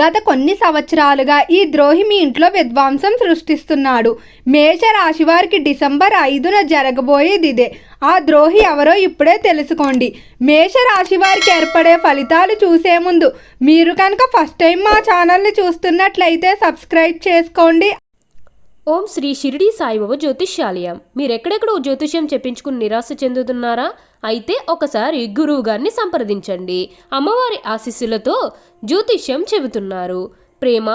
గత కొన్ని సంవత్సరాలుగా ఈ ద్రోహి మీ ఇంట్లో విధ్వంసం సృష్టిస్తున్నాడు. మేష రాశి వారికి డిసెంబర్ ఐదున జరగబోయేది ఇదే. ఆ ద్రోహి ఎవరో ఇప్పుడే తెలుసుకోండి. మేష రాశివారికి ఏర్పడే ఫలితాలు చూసే ముందు మీరు కనుక ఫస్ట్ టైం మా ఛానల్ని చూస్తున్నట్లయితే సబ్స్క్రైబ్ చేసుకోండి. ఓం శ్రీ షిరిడి సాయిబాబా జ్యోతిష్యాలయం. ఎక్కడెక్కడ జ్యోతిష్యం చెప్పించుకుని నిరాశ చెందుతున్నారా? అయితే ఒకసారి గురువు గారిని సంప్రదించండి. అమ్మవారి ఆశీస్సులతో జ్యోతిష్యం చెబుతున్నారు. ప్రేమ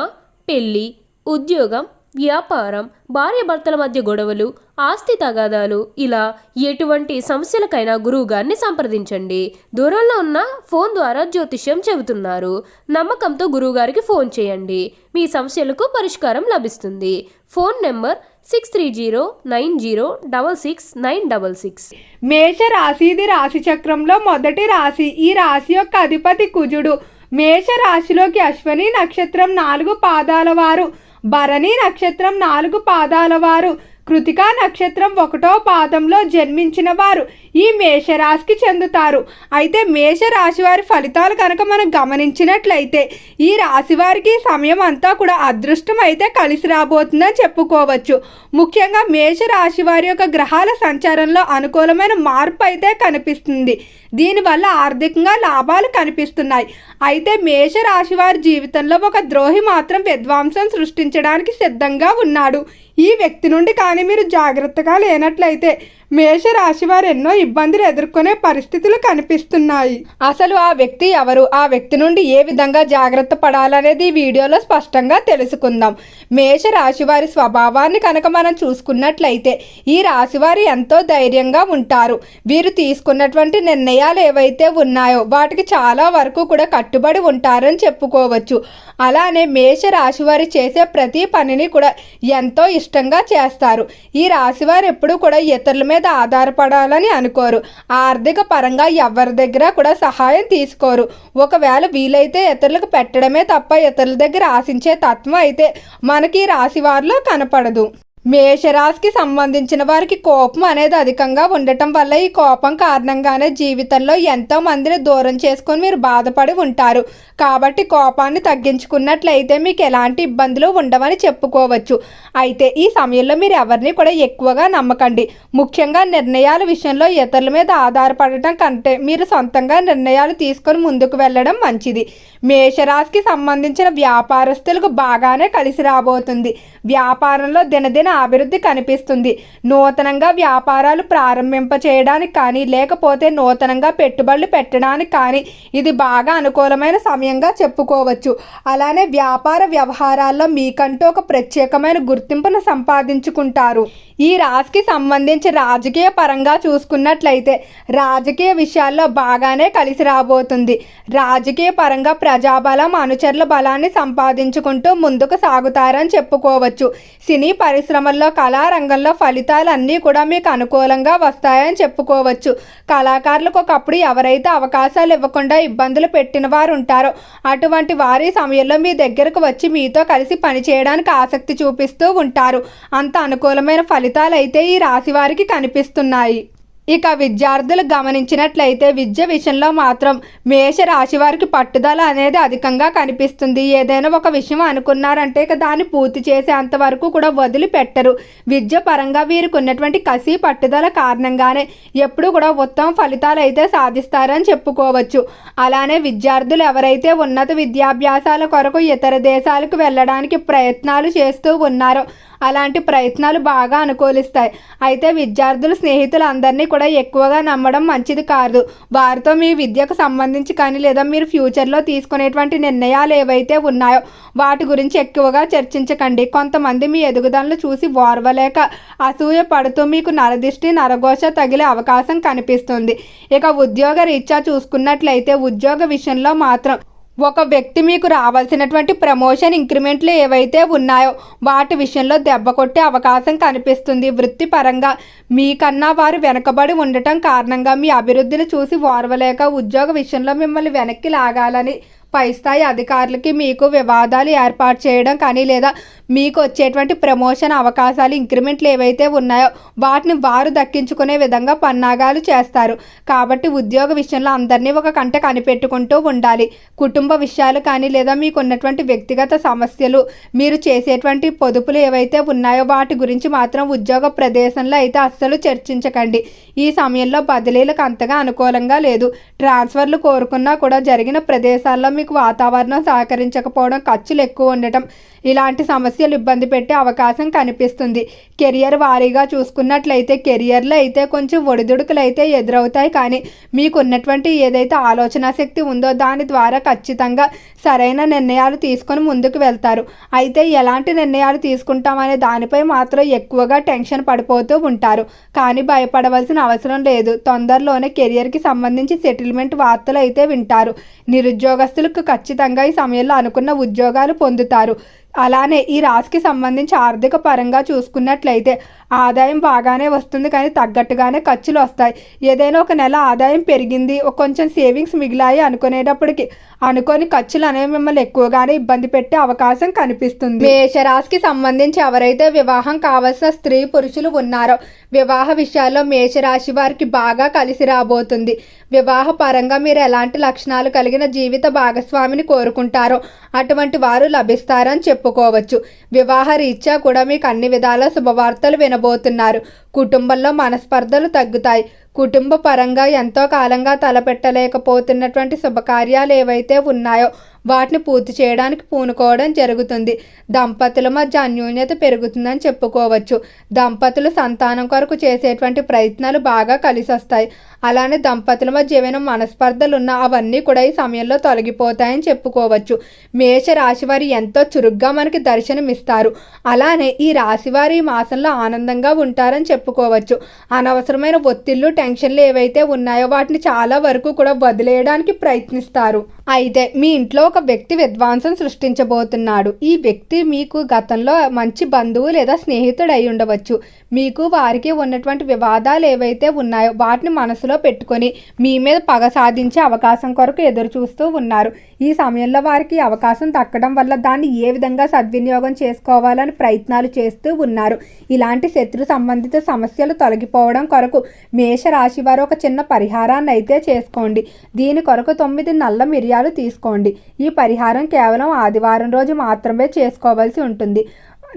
పెళ్ళి ఉద్యోగం వ్యాపారం భార్యాభర్తల మధ్య గొడవలు ఆస్తి తగాదాలు ఇలా ఎటువంటి సమస్యలకైనా గురువుగారిని సంప్రదించండి. దూరంలో ఉన్న ఫోన్ ద్వారా జ్యోతిష్యం చెబుతున్నారు. నమ్మకంతో గురువుగారికి ఫోన్ చేయండి. మీ సమస్యలకు పరిష్కారం లభిస్తుంది. Phone number six three zero nine zero double six nine double six మేష రాశి ఇది రాశి చక్రంలో మొదటి రాశి. ఈ రాశి యొక్క అధిపతి కుజుడు. మేష రాశిలోకి అశ్వని నక్షత్రం నాలుగు పాదాల వారు. భరణి నక్షత్రం నాలుగు పాదాల వారు కృతికా నక్షత్రం ఒకటో పాదంలో జన్మించిన వారు ఈ మేషరాశికి చెందుతారు. అయితే మేషరాశి వారి ఫలితాలు కనుక మనం గమనించినట్లయితే ఈ రాశి వారికి సమయం అంతా కూడా అదృష్టం అయితే కలిసి రాబోతుందని చెప్పుకోవచ్చు. ముఖ్యంగా మేషరాశి వారి యొక్క గ్రహాల సంచారంలో అనుకూలమైన మార్పు అయితే కనిపిస్తుంది. దీనివల్ల ఆర్థికంగా లాభాలు కనిపిస్తున్నాయి. అయితే మేషరాశి వారి జీవితంలో ఒక ద్రోహి మాత్రం విధ్వంసం సృష్టించడానికి సిద్ధంగా ఉన్నాడు. ఈ వ్యక్తి నుండి కానీ మీరు జాగ్రత్తగా లేనట్లయితే మేషరాశి వారు ఎన్నో ఇబ్బందులు ఎదుర్కొనే పరిస్థితులు కనిపిస్తున్నాయి. అసలు ఆ వ్యక్తి ఎవరు? ఆ వ్యక్తి నుండి ఏ విధంగా జాగ్రత్త పడాలనేది ఈ వీడియోలో స్పష్టంగా తెలుసుకుందాం. మేషరాశి వారి స్వభావాన్ని కనుక మనం చూసుకున్నట్లయితే ఈ రాశి వారు ఎంతో ధైర్యంగా ఉంటారు. వీరు తీసుకున్నటువంటి నిర్ణయాలు ఏవైతే ఉన్నాయో వాటికి చాలా వరకు కూడా కట్టుబడి ఉంటారని చెప్పుకోవచ్చు. అలానే మేష రాశి చేసే ప్రతి పనిని కూడా ఎంతో ఇష్టంగా చేస్తారు. ఈ రాశి వారు కూడా ఇతరుల మీద ఆధారపడాలని అనుకోరు. ఆర్థిక పరంగా ఎవరి దగ్గర కూడా సహాయం తీసుకోరు. ఒకవేళ వీలైతే ఇతరులకు పెట్టడమే తప్ప ఇతరుల దగ్గర ఆశించే తత్వం అయితే మనకి ఈ కనపడదు. మేషరాశికి సంబంధించిన వారికి కోపం అనేది అధికంగా ఉండటం వల్ల ఈ కోపం కారణంగానే జీవితంలో ఎంతో మందిని దూరం చేసుకొని మీరు బాధపడి ఉంటారు. కాబట్టి కోపాన్ని తగ్గించుకున్నట్లయితే మీకు ఎలాంటి ఇబ్బందులు ఉండవని చెప్పుకోవచ్చు. అయితే ఈ సమయంలో మీరు ఎవరిని కూడా ఎక్కువగా నమ్మకండి. ముఖ్యంగా నిర్ణయాల విషయంలో ఇతరుల మీద ఆధారపడటం కంటే మీరు సొంతంగా నిర్ణయాలు తీసుకొని ముందుకు వెళ్ళడం మంచిది. మేషరాశికి సంబంధించిన వ్యాపారస్తులకు బాగానే కలిసి రాబోతుంది. వ్యాపారంలో దినదిన అభివృద్ధి కనిపిస్తుంది. నూతనంగా వ్యాపారాలు ప్రారంభింప చేయడానికి కానీ లేకపోతే నూతనంగా పెట్టుబడులు పెట్టడానికి కానీ ఇది బాగా అనుకూలమైన సమయంగా చెప్పుకోవచ్చు. అలానే వ్యాపార వ్యవహారాల్లో మీకంటూ ఒక ప్రత్యేకమైన గుర్తింపును సంపాదించుకుంటారు. ఈ రాశికి సంబంధించి రాజకీయ పరంగా చూసుకున్నట్లయితే రాజకీయ విషయాల్లో బాగానే కలిసి రాబోతుంది. రాజకీయ పరంగా ప్రజాబలం అనుచరుల బలాన్ని సంపాదించుకుంటూ ముందుకు సాగుతారని చెప్పుకోవచ్చు. సినీ పరిశ్రమల్లో కళారంగంలో ఫలితాలు అన్నీ కూడా మీకు అనుకూలంగా వస్తాయని చెప్పుకోవచ్చు. కళాకారులకు ఒకప్పుడు ఎవరైతే అవకాశాలు ఇవ్వకుండా ఇబ్బందులు పెట్టిన వారు ఉంటారో అటువంటి వారి సమయంలో మీ దగ్గరకు వచ్చి మీతో కలిసి పనిచేయడానికి ఆసక్తి చూపిస్తూ ఉంటారు. అంత అనుకూలమైన ఫలితాలు అయితే ఈ రాశి వారికి కనిపిస్తున్నాయి. ఇక విద్యార్థులు గమనించినట్లయితే విద్య విషయంలో మాత్రం మేష రాశి వారికి పట్టుదల అనేది అధికంగా కనిపిస్తుంది. ఏదైనా ఒక విషయం అనుకున్నారంటే ఇక దాన్ని పూర్తి చేసేంత వరకు కూడా వదిలిపెట్టరు. విద్య పరంగా వీరికి ఉన్నటువంటి కసి పట్టుదల కారణంగానే ఎప్పుడు కూడా ఉత్తమ ఫలితాలు అయితే సాధిస్తారని చెప్పుకోవచ్చు. అలానే విద్యార్థులు ఎవరైతే ఉన్నత విద్యాభ్యాసాల కొరకు ఇతర దేశాలకు వెళ్ళడానికి ప్రయత్నాలు చేస్తూ ఉన్నారో అలాంటి ప్రయత్నాలు బాగా అనుకూలిస్తాయి. అయితే విద్యార్థులు స్నేహితులు అందరినీ కూడా ఎక్కువగా నమ్మడం మంచిది కాదు. వారితో మీ విద్యకు సంబంధించి కానీ లేదా మీరు ఫ్యూచర్లో తీసుకునేటువంటి నిర్ణయాలు ఏవైతే ఉన్నాయో వాటి గురించి ఎక్కువగా చర్చించకండి. కొంతమంది మీ ఎదుగుదలను చూసి ఓర్వలేక అసూయ పడుతూ మీకు నరదిష్టి నరఘోష తగిలే అవకాశం కనిపిస్తుంది. ఇక ఉద్యోగ రీత్యా చూసుకున్నట్లయితే ఉద్యోగ విషయంలో మాత్రం ఒక వ్యక్తి మీకు రావాల్సినటువంటి ప్రమోషన్ ఇంక్రిమెంట్లు ఏవైతే ఉన్నాయో వాటి విషయంలో దెబ్బ కొట్టే అవకాశం కనిపిస్తుంది. వృత్తిపరంగా మీకన్నా వారు వెనకబడి ఉండటం కారణంగా మీ అభివృద్ధిని చూసి ఓర్వలేక ఉద్యోగ విషయంలో మిమ్మల్ని వెనక్కి లాగాలని పై స్థాయి అధికారులకి మీకు వివాదాలు ఏర్పాటు చేయడం కానీ లేదా మీకు వచ్చేటువంటి ప్రమోషన్ అవకాశాలు ఇంక్రిమెంట్లు ఏవైతే ఉన్నాయో వాటిని వారు దక్కించుకునే విధంగా పన్నాగాలు చేస్తారు. కాబట్టి ఉద్యోగ విషయంలో అందరినీ ఒక కంట కనిపెట్టుకుంటూ ఉండాలి. కుటుంబ విషయాలు కానీ లేదా మీకు ఉన్నటువంటి వ్యక్తిగత సమస్యలు మీరు చేసేటువంటి పొదుపులు ఏవైతే ఉన్నాయో వాటి గురించి మాత్రం ఉద్యోగ ప్రదేశంలో అయితే అస్సలు చర్చించకండి. ఈ సమయంలో బదిలీలకు అంతగా అనుకూలంగా లేదు. ట్రాన్స్ఫర్లు కోరుకున్నా కూడా జరిగిన ప్రదేశాల్లో మీకు వాతావరణం సహకరించకపోవడం ఖర్చులు ఎక్కువ ఉండటం ఇలాంటి సమస్యలు ఇబ్బంది పెట్టే అవకాశం కనిపిస్తుంది. కెరియర్ వారీగా చూసుకున్నట్లయితే కెరియర్లో అయితే కొంచెం ఒడిదుడుకులు అయితే ఎదురవుతాయి. కానీ మీకు ఉన్నటువంటి ఏదైతే ఆలోచన శక్తి ఉందో దాని ద్వారా ఖచ్చితంగా సరైన నిర్ణయాలు తీసుకొని ముందుకు వెళ్తారు. అయితే ఎలాంటి నిర్ణయాలు తీసుకుంటామనే దానిపై మాత్రం ఎక్కువగా టెన్షన్ పడిపోతూ ఉంటారు. కానీ భయపడవలసిన అవసరం లేదు. తొందరలోనే కెరియర్కి సంబంధించి సెటిల్మెంట్ వార్తలు అయితే వింటారు. నిరుద్యోగస్తులు ఖచ్చితంగా ఈ సమయంలో అనుకున్న ఉద్యోగాలు పొందుతారు. అలానే ఈ రాశికి సంబంధించి ఆర్థిక పరంగా చూసుకున్నట్లయితే ఆదాయం బాగానే వస్తుంది కానీ తగ్గట్టుగానే ఖర్చులు వస్తాయి. ఏదైనా ఒక నెల ఆదాయం పెరిగింది కొంచెం సేవింగ్స్ మిగిలాయి అనుకునేటప్పటికి అనుకోని ఖర్చులు అనేవి మిమ్మల్ని ఎక్కువగానే ఇబ్బంది పెట్టే అవకాశం కనిపిస్తుంది. మేషరాశికి సంబంధించి ఎవరైతే వివాహం కావాల్సిన స్త్రీ పురుషులు ఉన్నారో వివాహ విషయాల్లో మేషరాశి వారికి బాగా కలిసి రాబోతుంది. వివాహ పరంగా మీరు ఎలాంటి లక్షణాలు కలిగిన జీవిత భాగస్వామిని కోరుకుంటారో అటువంటి వారు లభిస్తారని చెప్పుకోవచ్చు. వివాహ రీత్యా కూడా మీకు అన్ని విధాల శుభవార్తలు వినబోతున్నారు. కుటుంబంలో మనస్పర్ధలు తగ్గుతాయి. కుటుంబ పరంగా ఎంతో కాలంగా తలపెట్టలేకపోతున్నటువంటి శుభకార్యాలు ఏవైతే ఉన్నాయో వాటిని పూర్తి చేయడానికి పూనుకోవడం జరుగుతుంది. దంపతుల మధ్య అన్యోన్యత పెరుగుతుందని చెప్పుకోవచ్చు. దంపతులు సంతానం కొరకు చేసేటువంటి ప్రయత్నాలు బాగా కలిసి వస్తాయి అలానే దంపతుల మధ్య ఏమైనా మనస్పర్ధలు ఉన్నా అవన్నీ కూడా ఈ సమయంలో తొలగిపోతాయని చెప్పుకోవచ్చు. మేష రాశి వారి ఎంతో చురుగ్గా మనకి దర్శనమిస్తారు. అలానే ఈ రాశి వారి ఈ మాసంలో ఆనందంగా ఉంటారని చెప్పుకోవచ్చు. అనవసరమైన ఒత్తిళ్ళు టెన్షన్లు ఏవైతే ఉన్నాయో వాటిని చాలా వరకు కూడా వదిలేయడానికి ప్రయత్నిస్తారు. అయితే మీ ఇంట్లో ఒక వ్యక్తి విద్వాంసం సృష్టించబోతున్నాడు. ఈ వ్యక్తి మీకు గతంలో మంచి బంధువు లేదా స్నేహితుడు అయి ఉండవచ్చు. మీకు వారికి ఉన్నటువంటి వివాదాలు ఏవైతే ఉన్నాయో వాటిని మనసులో పెట్టుకొని మీ మీద పగ సాధించే అవకాశం కొరకు ఎదురు చూస్తూ ఉన్నారు. ఈ సమయంలో వారికి అవకాశం దక్కడం వల్ల దాన్ని ఏ విధంగా సద్వినియోగం చేసుకోవాలని ప్రయత్నాలు చేస్తూ ఉన్నారు. ఇలాంటి శత్రు సంబంధిత సమస్యలు తొలగిపోవడం కొరకు మేష రాశి వారు ఒక చిన్న పరిహారాన్ని అయితే చేసుకోండి. దీని కొరకు తొమ్మిది నల్ల మిరియాలు తీసుకోండి. ఈ పరిహారం కేవలం ఆదివారం రోజు మాత్రమే చేసుకోవాల్సి ఉంటుంది.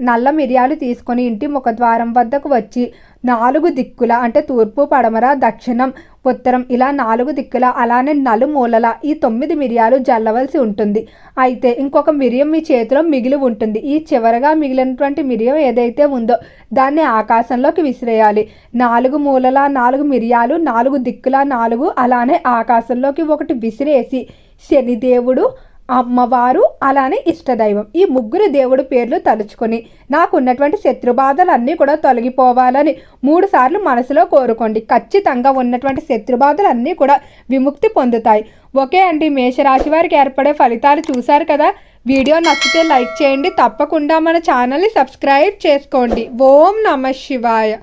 నల్ల మిరియాలు తీసుకొని ఇంటి ముఖద్వారం వద్దకు వచ్చి నాలుగు దిక్కుల అంటే తూర్పు పడమర దక్షిణం ఉత్తరం ఇలా నాలుగు దిక్కుల అలానే నలుమూలల ఈ తొమ్మిది మిరియాలు జల్లవలసి ఉంటుంది. అయితే ఇంకొక మిరియం మీ చేతిలో మిగిలి ఉంటుంది. ఈ చివరగా మిగిలినటువంటి మిరియం ఏదైతే ఉందో దాన్ని ఆకాశంలోకి విసిరేయాలి. నాలుగు మూలల నాలుగు మిరియాలు నాలుగు దిక్కుల నాలుగు అలానే ఆకాశంలోకి ఒకటి విసిరేసి శనిదేవుడు అమ్మవారు అలానే ఇష్టదైవం. ఈ ముగ్గురు దేవుడి పేర్లు తలుచుకొని నాకున్నటువంటి శత్రుబాధలన్నీ కూడా తొలగిపోవాలని మూడు సార్లు మనసులో కోరుకోండి. ఖచ్చితంగా ఉన్నటువంటి శత్రుబాధలన్నీ కూడా విముక్తి పొందుతాయి. ఓకే అండి మేషరాశి వారికి ఏర్పడే ఫలితాలు చూశారు కదా? వీడియో నచ్చితే లైక్ చేయండి. తప్పకుండా మన ఛానల్ని సబ్స్క్రైబ్ చేసుకోండి. ఓం నమ శివాయ.